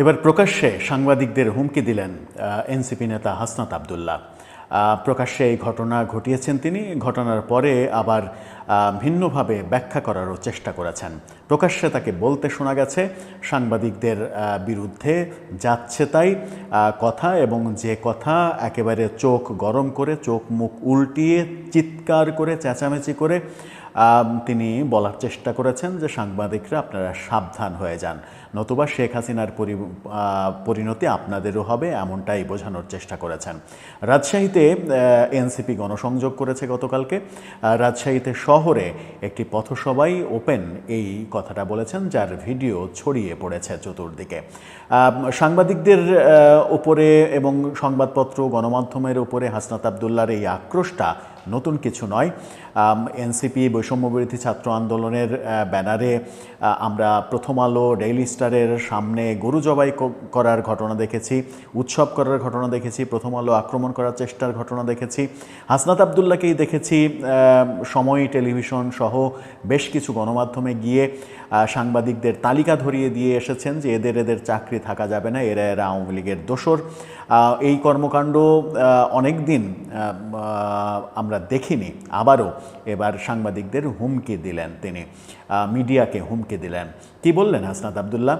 এবার প্রকাশ্যে সাংবাদিকদের হুমকি দিলেন এনসিপি নেতা হাসনাত আবদুল্লাহ। প্রকাশ্যে এই ঘটনা ঘটিয়েছেন তিনি। ঘটনার পরে আবার ভিন্নভাবে ব্যাখ্যা করারও চেষ্টা করেছেন। প্রকাশ্যে তাকে বলতে শোনা গেছে, সাংবাদিকদের বিরুদ্ধে যাচ্ছে তাই কথা এবং যে কথা একেবারে চোখ গরম করে, চোখ মুখ উল্টিয়ে, চিৎকার করে, চেঁচামেচি করে তিনি বলার চেষ্টা করেছেন যে সাংবাদিকরা আপনারা সাবধান হয়ে যান। নতুবা শেখ হাসিনার পরি পরিণতি আপনাদেরও হবে এমনটাই বোঝানোর চেষ্টা করেছেন। রাজশাহীতে এনসিপি গণসংযোগ করেছে গতকালকে। রাজশাহীতে শহরে একটি পথসভাই ওপেন এই কথাটা বলেছেন, যার ভিডিও ছড়িয়ে পড়েছে চতুর্দিকে। সাংবাদিকদের উপরে এবং সংবাদপত্র গণমাধ্যমের উপরে হাসনাত আবদুল্লার এই আক্রোশটা নতুন কিছু নয়। এনসিপি বৈষম্যবিরোধী ছাত্র আন্দোলনের ব্যানারে আমরা প্রথম আলো ডেইলি স্টারের সামনে গরু জবাই করার ঘটনা দেখেছি, উৎসব করার ঘটনা দেখেছি, প্রথম আলো আক্রমণ করার চেষ্টার ঘটনা দেখেছি। হাসনাত আবদুল্লাকেই দেখেছি সময় টেলিভিশন সহ বেশ কিছু গণমাধ্যমে গিয়ে সাংবাদিকদের তালিকা ধরিয়ে দিয়ে এসেছেন যে এদের এদের চাকরি থাকা যাবে না, এরা এরা আওয়ামী লীগের দোসর এই কর্মকাণ্ড অনেক দিন আমরা দেখিনি, আবারও এবার সাংবাদিকদের হুমকি দিলেন তিনি। মিডিয়াকে হুমকি দিলেন। কি বললেন হাসনাত আবদুল্লাহ?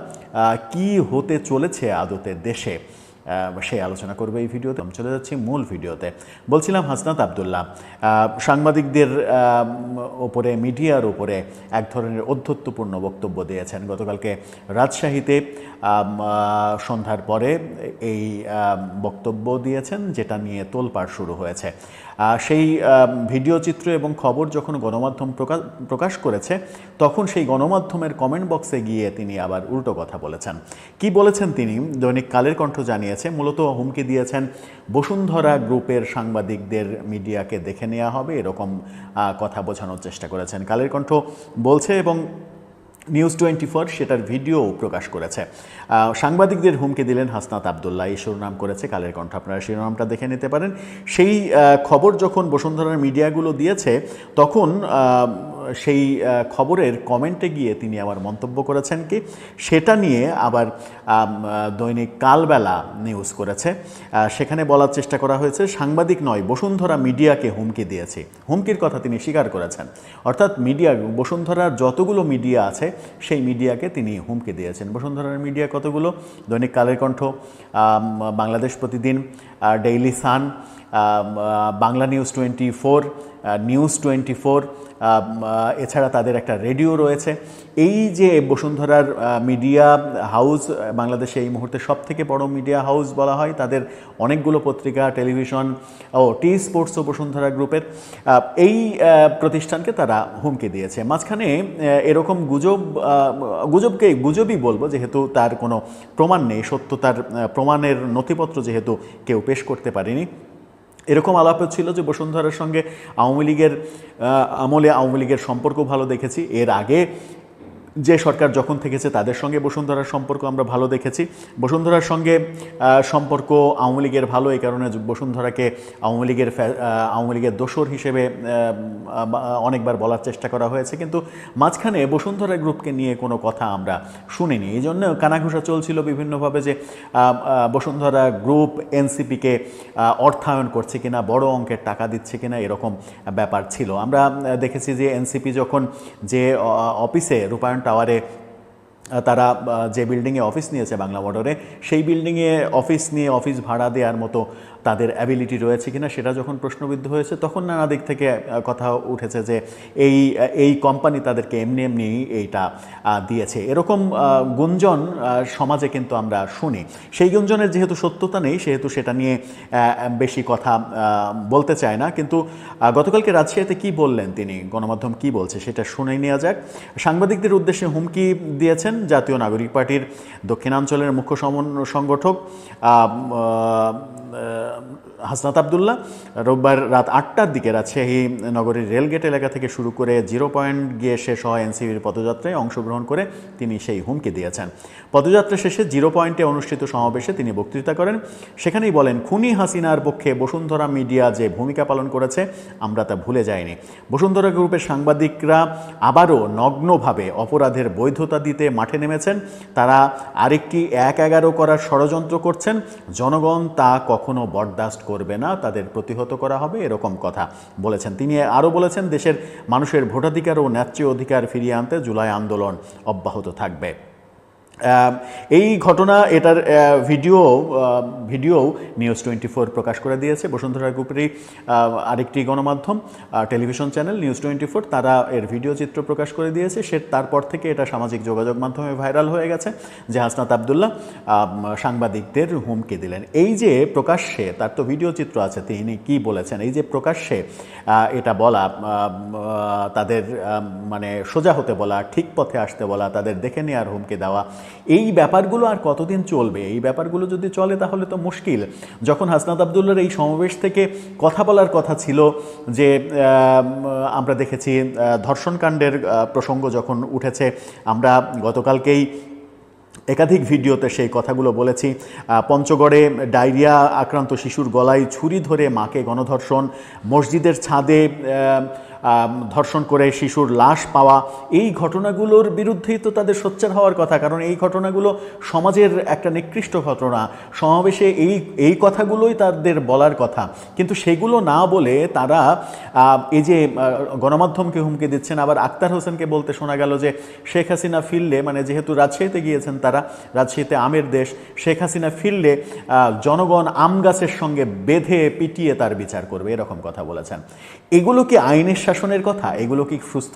কি হতে চলেছে আদতে দেশে? সেই আলোচনা করবে এই ভিডিওতে। আমি চলে যাচ্ছি মূল ভিডিওতে। বলছিলাম হাসনাত আবদুল্লাহ সাংবাদিকদের ওপরে, মিডিয়ার ওপরে এক ধরনের অধ্যত্বপূর্ণ বক্তব্য দিয়েছেন। গতকালকে রাজশাহীতে সন্ধ্যার পরে এই বক্তব্য দিয়েছেন, যেটা নিয়ে তোলপাড় শুরু হয়েছে। সেই ভিডিও চিত্র এবং খবর যখন গণমাধ্যম প্রকাশ করেছে, তখন সেই গণমাধ্যমের কমেন্ট বক্সে গিয়ে তিনি আবার উল্টো কথা বলেছেন। কি বলেছেন তিনি? দৈনিক কালের কণ্ঠ জানিয়েছে, মূলত হুমকি দিয়েছেন, বসুন্ধরা গ্রুপের সাংবাদিকদের মিডিয়াকে দেখে নেওয়া হবে, এরকম কথা বোঝানোর চেষ্টা করেছেন। কালের কণ্ঠ বলছে এবং নিউজ টোয়েন্টি ফোর সেটার ভিডিও প্রকাশ করেছে। সাংবাদিকদের হুমকি দিলেন হাসনাত আবদুল্লাহ। এই শিরোনাম করেছে কালের কণ্ঠ। আপনারা শিরোনামটা দেখে নিতে পারেন। সেই খবর যখন বসুন্ধরার মিডিয়াগুলো দিয়েছে, তখন সেই খবরের কমেন্টে গিয়ে তিনি আবার মন্তব্য করেছেন কি, সেটা নিয়ে আবার দৈনিক কালবেলা নিউজ করেছে। সেখানে বলার চেষ্টা করা হয়েছে, সাংবাদিক নয়, বসুন্ধরা মিডিয়াকে হুমকি দিয়েছে। হুমকির কথা তিনি স্বীকার করেছেন। অর্থাৎ মিডিয়া, বসুন্ধরার যতগুলো মিডিয়া আছে, সেই মিডিয়াকে তিনি হুমকি দিয়েছেন। বসুন্ধরার মিডিয়া কতগুলো? দৈনিক Kaler Kantho Bangladesh Pratidin daily sun Bangla news twenty four news twenty four এছাড়া তাদের একটা রেডিও রয়েছে। এই যে বসুন্ধরার মিডিয়া হাউস বাংলাদেশে এই মুহূর্তে সব থেকে বড় মিডিয়া হাউস বলা হয়, তাদের অনেকগুলো পত্রিকা, টেলিভিশন ও টি স্পোর্টস ও বসুন্ধরা গ্রুপের। এই প্রতিষ্ঠানকে তারা হুমকি দিয়েছে। মাঝখানে এরকম গুজব গুজবকে গুজবই বলব, যেহেতু তার কোনো প্রমাণ নেই, সত্যতার প্রমাণের নথিপত্র যেহেতু কেউ পেশ করতে পারেনি। এরকম আলাপ ছিল যে বসুন্ধরার সঙ্গে আওয়ামী লীগের আমলে আওয়ামী লীগের সম্পর্ক ভালো দেখেছি। এর আগে যে সরকার যখন থেকেছে তাদের সঙ্গে বসুন্ধরার সম্পর্ক আমরা ভালো দেখেছি। বসুন্ধরার সঙ্গে সম্পর্ক আওয়ামী লীগের ভালো এই কারণে বসুন্ধরাকে আওয়ামী লীগের আওয়ামী লীগের দোসর হিসেবে অনেকবার বলার চেষ্টা করা হয়েছে। কিন্তু মাঝখানে বসুন্ধরা গ্রুপকে নিয়ে কোনো কথা আমরা শুনিনি। এই জন্য কানাঘুষা চলছিল বিভিন্নভাবে যে বসুন্ধরা গ্রুপ এনসিপিকে অর্থায়ন করছে কিনা, বড় অঙ্কের টাকা দিচ্ছে কিনা এরকম ব্যাপার ছিল। আমরা দেখেছি যে এনসিপি যখন যে অফিসে রূপায়ণ টাওয়ারে তারা যে বিল্ডিংয়ে অফিস নিয়েছে বাংলা বর্ডারে সেই বিল্ডিংয়ে অফিস নিয়ে অফিস ভাড়া দেওয়ার মতো তাদের অ্যাবিলিটি রয়েছে কিনা সেটা যখন প্রশ্নবিদ্ধ হয়েছে, তখন নানা দিক থেকে কথা উঠেছে যে এই এই কোম্পানি তাদেরকে এমনি এমনি এইটা দিয়েছে। এরকম গুঞ্জন সমাজে কিন্তু আমরা শুনি। সেই গুঞ্জনের যেহেতু সত্যতা নেই, সেহেতু সেটা নিয়ে বেশি কথা বলতে চায় না। কিন্তু গতকালকে রাজশাহীতে কি বললেন তিনি? গণমাধ্যম কি বলছে? সেটা শুনে নেওয়া যাক। সাংবাদিকদের উদ্দেশ্যে হুমকি দিয়েছেন জাতীয় নাগরিক পার্টির দক্ষিণাঞ্চলের মুখ্য সংগঠক হাসনাত আবদুল্লাহ, রোববার রাত আটটার দিকে রাজশাহী নগরীর রেলগেট এলাকা থেকে শুরু করে জিরো পয়েন্ট গিয়ে শেষ হয় এনসিবির পদযাত্রায় অংশগ্রহণ করে তিনি সেই হুমকি দিয়েছেন। পদযাত্রা শেষে জিরো পয়েন্টে অনুষ্ঠিত সমাবেশে তিনি বক্তৃতা করেন। সেখানেই বলেন, খুনি হাসিনার পক্ষে বসুন্ধরা মিডিয়া যে ভূমিকা পালন করেছে, আমরা তা ভুলে যাইনি। বসুন্ধরা গ্রুপের সাংবাদিকরা আবারও নগ্নভাবে অপরাধের বৈধতা দিতে মাঠে নেমেছেন। তারা আরেকটি এক এগারো করার ষড়যন্ত্র করছেন। জনগণ তা কখনো বরদাস্ত করবে না, তাদের প্রতিহত করা হবে, এরকম কথা বলেছেন। তিনি আরও বলেছেন, দেশের মানুষের ভোটাধিকার ও ন্যায্য অধিকার ফিরিয়ে আনতে জুলাই আন্দোলন অব্যাহত থাকবে। এই ঘটনা, এটার video video news twenty four প্রকাশ করে দিয়েছে। বসুন্ধরা গ্রুপেরই আরেকটি গণমাধ্যম television channel news twenty four তারা এর ভিডিও চিত্র প্রকাশ করে দিয়েছে। সে, তারপর থেকে এটা সামাজিক যোগাযোগ মাধ্যমে ভাইরাল হয়ে গেছে। যে হাসনাত আবদুল্লাহ সাংবাদিকদের হুমকি দিলেন। এই যে প্রকাশ্যে, তার তো ভিডিও চিত্র আছে, তিনি কি বলেছেন? এই যে প্রকাশ্যে এটা বলা তাদের মানে সোজা হতে বলা, ঠিক পথে আসতে বলা, তাদের দেখে নেওয়ার হুমকি দেওয়া এই ব্যাপারগুলো আর কতদিন চলবে? এই ব্যাপারগুলো যদি চলে তাহলে তো মুশকিল। যখন হাসনাত আবদুল্লার এই সমাবেশ থেকে কথা বলার কথা ছিল যে আমরা দেখেছি ধর্ষণকাণ্ডের প্রসঙ্গ যখন উঠেছে, আমরা গতকালকেই একাধিক ভিডিওতে সেই কথাগুলো বলেছি। পঞ্চগড়ে ডায়রিয়া আক্রান্ত শিশুর গলায় ছুরি ধরে মাকে গণধর্ষণ, মসজিদের ছাদে ধর্ষণ করে শিশুর লাশ পাওয়া, এই ঘটনাগুলোর বিরুদ্ধেই তো তাদের সোচ্চার হওয়ার কথা। কারণ এই ঘটনাগুলো সমাজের একটা নিকৃষ্ট ঘটনা। সমাবেশে এই এই কথাগুলোই তাদের বলার কথা। কিন্তু সেগুলো না বলে তারা এই যে গণমাধ্যমকে হুমকি দিচ্ছেন, আবার আক্তার হোসেনকে বলতে শোনা গেল যে শেখ হাসিনা ফিরলে মানে যেহেতু রাজশাহীতে গিয়েছেন তারা, রাজশাহীতে আমের দেশ, শেখ হাসিনা ফিরলে জনগণ আম গাছের সঙ্গে বেঁধে পিটিয়ে তার বিচার করবে, এরকম কথা বলেছেন। এগুলো কি আইনের শাসনের কথা, এগুলো কি সুস্থ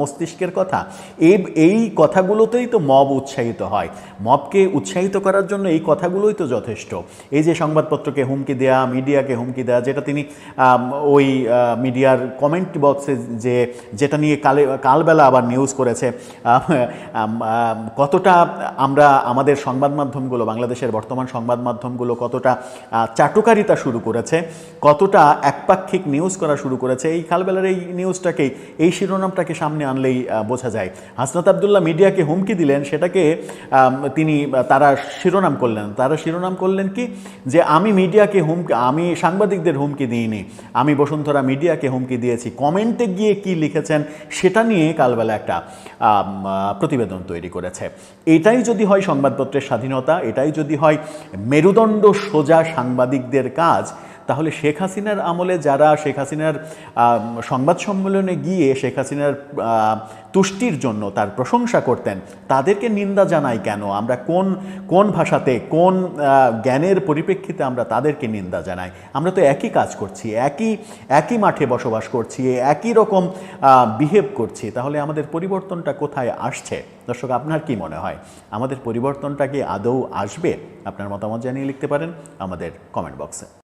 মস্তিষ্কের কথা? এই এই কথাগুলোতেই তো মব উৎসাহিত হয়। মবকে উৎসাহিত করার জন্য এই কথাগুলোই তো যথেষ্ট। এই যে সংবাদপত্রকে হুমকি দেয়া, মিডিয়াকে হুমকি দেয়া, যেটা তিনি ওই মিডিয়ার কমেন্ট বক্সে যে, যেটা নিয়ে কালে, কালবেলা আবার নিউজ করেছে কতটা আমরা আমাদের সংবাদ মাধ্যমগুলো, বাংলাদেশের বর্তমান সংবাদ মাধ্যমগুলো কতটা চাটুকারিতা শুরু করেছে, কতটা একপাক্ষিক নিউজ করা শুরু করেছে, এই কালবেলার এই নিউজটাকেই এই শিরোনামটাকে সামনে আনলেই বোঝা যায়। হাসনাত আবদুল্লাহ মিডিয়াকে হুমকি দিলেন, সেটাকে তিনি, তারা শিরোনাম করলেন। তারা শিরোনাম করলেন কি? যে আমি মিডিয়াকে হুমকি, আমি সাংবাদিকদের হুমকি দিইনি। আমি বসুন্ধরা মিডিয়াকে হুমকি দিয়েছি। কমেন্টে গিয়ে কি লিখেছেন, সেটা নিয়ে কালবেলা একটা প্রতিবেদন তৈরি করেছে। এটাই যদি হয় সংবাদপত্রের স্বাধীনতা, এটাই যদি হয় মেরুদণ্ড সোজা সাংবাদিকদের কাজ তাহলে শেখ হাসিনার আমলে যারা শেখ হাসিনার সংবাদ সম্মেলনে গিয়ে শেখ হাসিনার তুষ্টির জন্য তার প্রশংসা করতেন, তাদেরকে নিন্দা জানাই কেন? আমরা কোন কোন ভাষাতে, কোন জ্ঞানের পরিপ্রেক্ষিতে আমরা তাদেরকে নিন্দা জানাই? আমরা তো একই কাজ করছি, একই একই মাঠে বসবাস করছি, একই রকম বিহেভ করছি। তাহলে আমাদের পরিবর্তনটা কোথায় আসছে? দর্শক, আপনার কি মনে হয়? আমাদের পরিবর্তনটা কি আদৌ আসবে? আপনার মতামত জানিয়ে লিখতে পারেন আমাদের কমেন্ট বক্সে